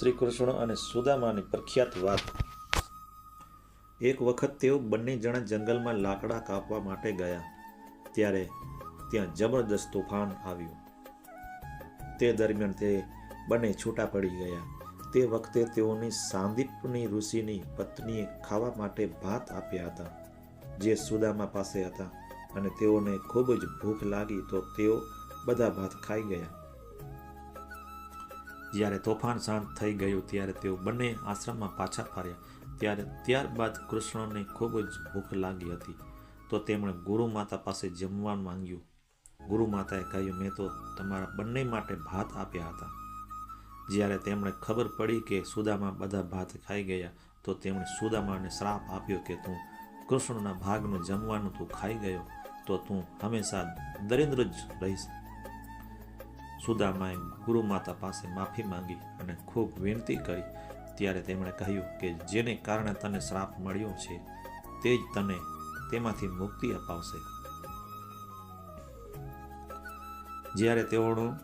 શ્રી કૃષ્ણ અને સુદામાની પ્રખ્યાત વાત. એક વખત તેઓ બંને જણા જંગલમાં લાકડા કાપવા માટે ગયા, ત્યારે ત્યાં જબરદસ્ત તોફાન આવ્યું. તે દરમિયાન તે બંને છૂટા પડી ગયા. તે વખતે તેઓની સાંદીપની ઋષિની પત્નીએ ખાવા માટે ભાત આપ્યા હતા, જે સુદામા પાસે હતા અને તેઓને ખૂબ જ ભૂખ લાગી તો તેઓ બધા ભાત ખાઈ ગયા. જ્યારે તોફાન શાંત થઈ ગયું ત્યારે તેઓ બંને આશ્રમમાં પાછા ફર્યા. ત્યારે ત્યારબાદ કૃષ્ણને ખૂબ જ ભૂખ લાગી હતી. તો તેમણે ગુરુ માતા પાસે જમવાનું માંગ્યું. ગુરુ માતાએ કહ્યું, મેં તો તમારા બંને માટે ભાત આપ્યા હતા. જ્યારે તેમણે ખબર પડી કે સુદામા બધા ભાત ખાઈ ગયા, તો તેમણે સુદામાને શ્રાપ આપ્યો કે તું કૃષ્ણના ભાગનું જમવાનું તું ખાઈ ગયો, તો તું હંમેશા દરિદ્ર જ રહીશ. સુદામાએ ગુરુ માતા પાસે માફી માંગી અને ખૂબ વિનંતી કરી. ત્યારે તેમણે કહ્યું કે જેને કારણે તને શ્રાપ મળ્યો છે, તે જ તને તેમાંથી મુક્તિ અપાવશે. જ્યારે તેઓનું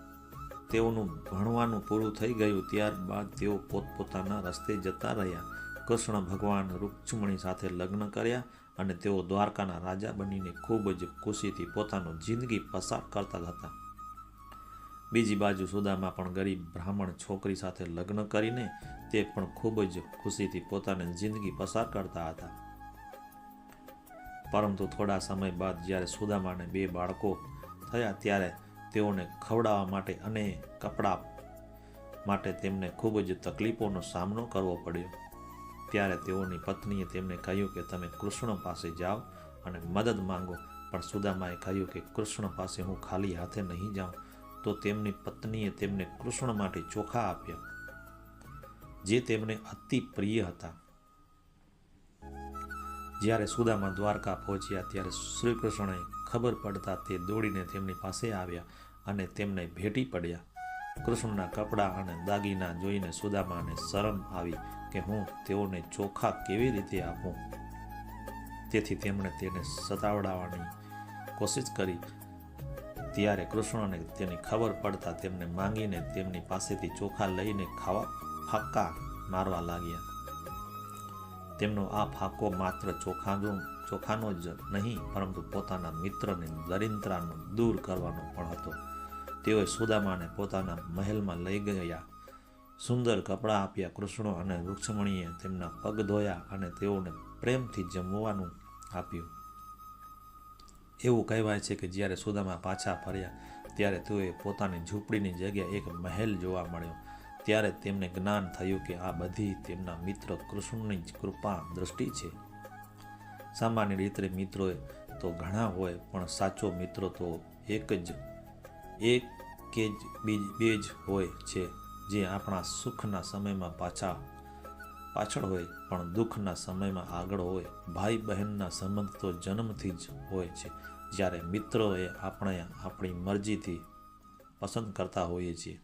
તેઓનું ભણવાનું પૂરું થઈ ગયું, ત્યારબાદ તેઓ પોતપોતાના રસ્તે જતા રહ્યા. કૃષ્ણ ભગવાન રૂક્ષ્મણી સાથે લગ્ન કર્યા અને તેઓ દ્વારકાના રાજા બનીને ખૂબ જ ખુશીથી પોતાનું જિંદગી પસાર કરતા હતા. બીજી બાજુ સુદામા પણ ગરીબ બ્રાહ્મણ છોકરી સાથે લગ્ન કરીને તે પણ ખૂબ જ ખુશીથી પોતાની જિંદગી પસાર કરતા હતા. પરંતુ થોડા સમય બાદ જ્યારે સુદામાને બે બાળકો થયા ત્યારે તેઓને ખવડાવવા માટે અને કપડાં માટે તેમને ખૂબ જ તકલીફોનો સામનો કરવો પડ્યો. ત્યારે તેઓની પત્નીએ તેમને કહ્યું કે તમે કૃષ્ણ પાસે જાઓ અને મદદ માંગો, પણ સુદામાએ કહ્યું કે કૃષ્ણ પાસે હું ખાલી હાથે નહીં જાઉં. તો તેમની પત્નીએ તેમને કૃષ્ણ માટે ચોખા આપ્યા, જે તેમને અતિ પ્રિય હતા. જ્યારે સુદામા દ્વારકા પહોંચ્યા, ત્યારે શ્રી કૃષ્ણએ ખબર પડતા તે દોડીને તેમની પાસે આવ્યા અને તેમને ભેટી પડ્યા. કૃષ્ણના કપડાં અને દાગીના જોઈને સુદામાને શરમ આવી કે હું તેઓને ચોખા કેવી રીતે આપું? તેથી તેમણે તેને સતાવડાવવાની કોશિશ કરી ત્યારે કૃષ્ણને તેની ખબર પડતા તેમને માંગીને તેમની પાસેથી ચોખા લઈને ખાવા, ફાકા મારવા લાગ્યા. તેમનો આ ફાંકો માત્ર ચોખાનો ચોખાનો જ નહીં, પરંતુ પોતાના મિત્રને દરિદ્રાનો દૂર કરવાનો પણ હતો. તેઓએ સુદામાને પોતાના મહેલમાં લઈ ગયા. સુંદર કપડાં આપ્યા કૃષ્ણ અને રૂક્ષ્મણીએ તેમના પગ ધોયા અને તેઓને પ્રેમથી જમવાનું આપ્યું. એવું કહેવાય છે કે જ્યારે સુદામા પાછા ફર્યા, ત્યારે તેઓએ પોતાની ઝૂંપડીની જગ્યાએ એક મહેલ જોવા મળ્યો. ત્યારે તેમને જ્ઞાન થયું કે આ બધી તેમના મિત્ર કૃષ્ણની જ કૃપા દ્રષ્ટિ છે. સામાન્ય રીતે મિત્રોએ તો ઘણા હોય, પણ સાચો મિત્રો તો એક જ, એક કે જ બે જ હોય છે, જે આપણા સુખના સમયમાં પાછા પાછળ હોય, પણ દુઃખના સમયમાં આગળ હોય. ભાઈ બહેનના સંબંધ તો જન્મથી જ હોય છે. જ્યારે મિત્રોએ આપણે આપણી મરજીથી પસંદ કરતા હોઈએ છીએ.